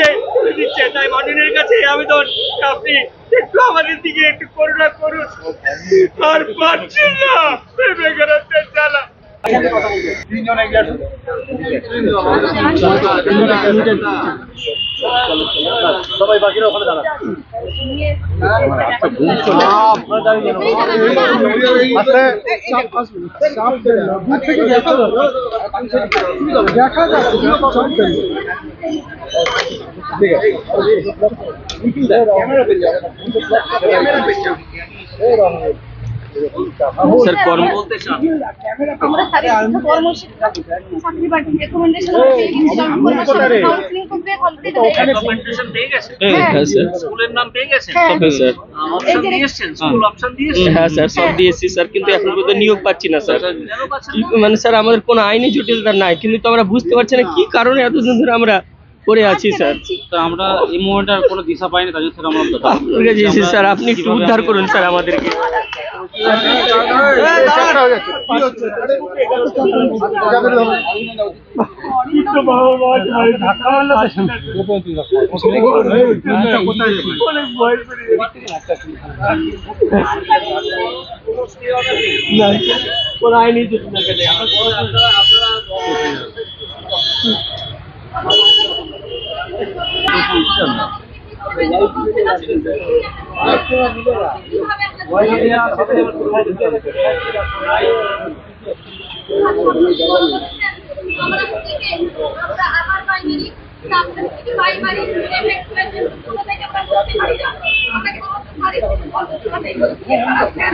দিয়ে দিচ্ছে। তাই মাননীয়ের কাছে আবেদন আপনি একটু আমাদের দিকে একটু করুণা করুন। আর পারছি না। বেকারত্বের জ্বালা সবাই বাকিরা ওখানে দাঁড়ান। স্যার কর্ম আমরা তাদের কর্মশিক্ষা চাকরি বাকরি রেকমেন্ডেশন কাউন্সিলিং করবে কমপ্লিট পেয়ে গেছে? হ্যাঁ স্যার। স্কুলের নাম পেয়ে গেছে? হ্যাঁ। হ্যাঁ স্যার। অপশন দিয়ে স্কুল অপশন দিয়ে হ্যাঁ স্যার সব দিয়েছি স্যার কিন্তু এখন পর্যন্ত নিয়োগ পাচ্ছি না স্যার? মানে স্যার আমাদের কোনো আইনি জটিলতা নাই কিন্তু তো আমরা বুঝতে পারছি না কি কারণে এতদিন ধরে আমরা পড়ে আছি স্যার। তো আমরা এই মুহূর্তে আর কোনো দিশা পাইনি তার জন্য স্যার আমরা আপনার কাছে এসেছি, স্যার আপনি একটু উদ্ধার করুন স্যার আমাদেরকে। করে আইনি আমরা আমরা আমার বাইরে আপনার থেকে বাই বাড়ি এফেক্ট করেছে কোনো থেকে আমরা করতে পারি না আমরা করতে পারি অসুস্থ হবে খারাপ কেন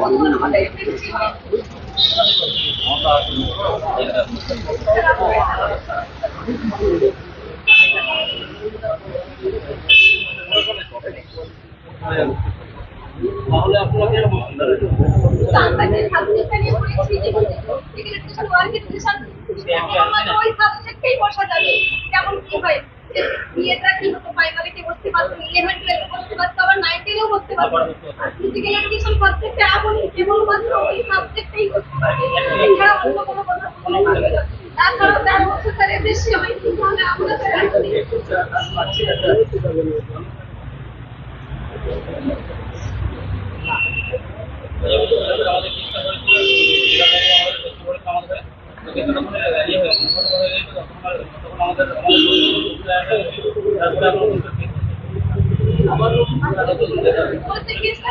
বলব আমাদের এফেক্ট আমরা যে সাবজেক্টটা নিয়ে পড়েছি যেগুলো ওয়ার্ক এডুকেশন ওই সাবজেক্টেই বসা যাবে কেমন কি হয় বিয়েটা কি হতো প্রাইমারিতে বসতে পারতো ইলেভেন টুয়েলভে বসতে পারতো আবার নাইনটিনেও বসতে পারতো ফিজিক্যাল এডুকেশন সাবজেক্টে ওই সাবজেক্টেই বসতে পারবে এছাড়া অন্য কোনো কথা বলে পারবে না বলতে কেসটা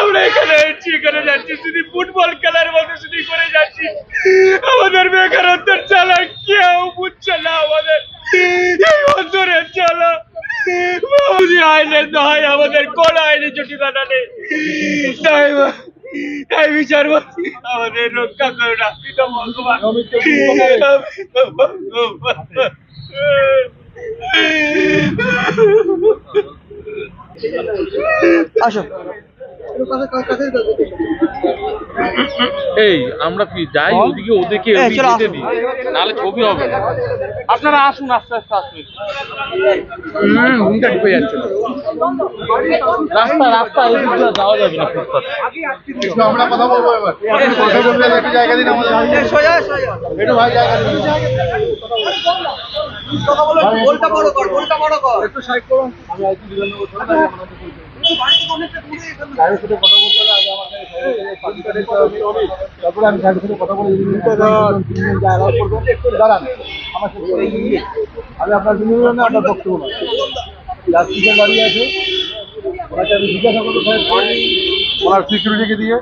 আমরা এখানে এসেছি, এখানে যাচ্ছি, শুধু ফুটবল খেলার মতো শুধু করে যাচ্ছি। আমাদের বেকারত্বের চালা কেউ বুঝছে না আমাদের। এই অন্তরের চালা আমাদের কোন আইনি জটিলতা নেই। তাই তাই বিচার করছি। আমাদের রক্ষা করো না, পিতা ভগবান। এই আমরা কি যাই ওদিকে ওদিকে ওদিকে দিই। নাহলে ছবি হবে আপনারা আসুন আস্তে আস্তে আসুন ঢুকে যাচ্ছে। রাস্তা রাস্তা যাওয়া যাবে না ফুটপাথ আমরা কথা বলব এবার। কথা একটু জায়গা দিন আমাদের। একটু ভাই জায়গা দিন। বলটা বড় কর বলটা বড় কর। একটু সাইড করুন। আমি আইটি বিধান তারপরে আমি সাথে কথা বলে দাঁড়ান আমার আমি আপনার জন্য আপনার বক্তব্য না দাঁড়িয়ে আছে ওনাকে আমি জিজ্ঞাসা করব ওনার সিকিউরিটিকে দিয়ে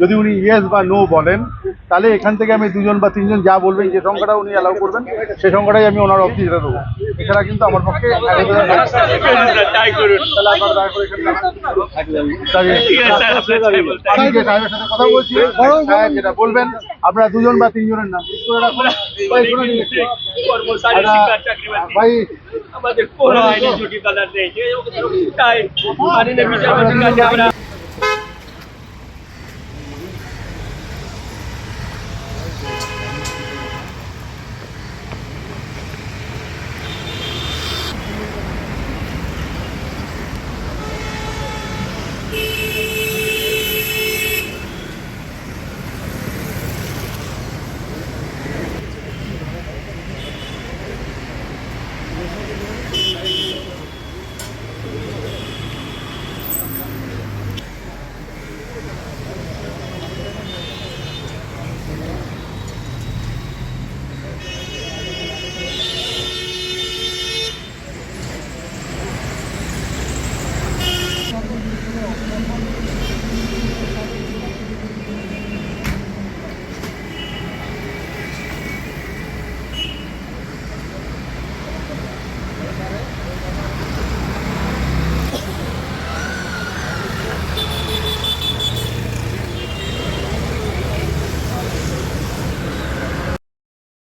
যদি উনি ইয়েস বা নো বলেন তাহলে এখান থেকে আমি দুজন বা তিনজন যা বলবেন যে সংখ্যাটা উনি অ্যালাউ করবেন সেই সংখ্যাটাই আমি ওনার অফিসে দেবো। এছাড়া কিন্তু আমার পক্ষে আমি যে সাহেবের সাথে কথা বলছি সাহেব যেটা বলবেন আপনারা দুজন বা তিনজনের নাম। ঠিক করে রাখুন ভাই, আচ্ছা, ভাই আমাদের কোনো আইনি ছুটি কালার নেই। তাই।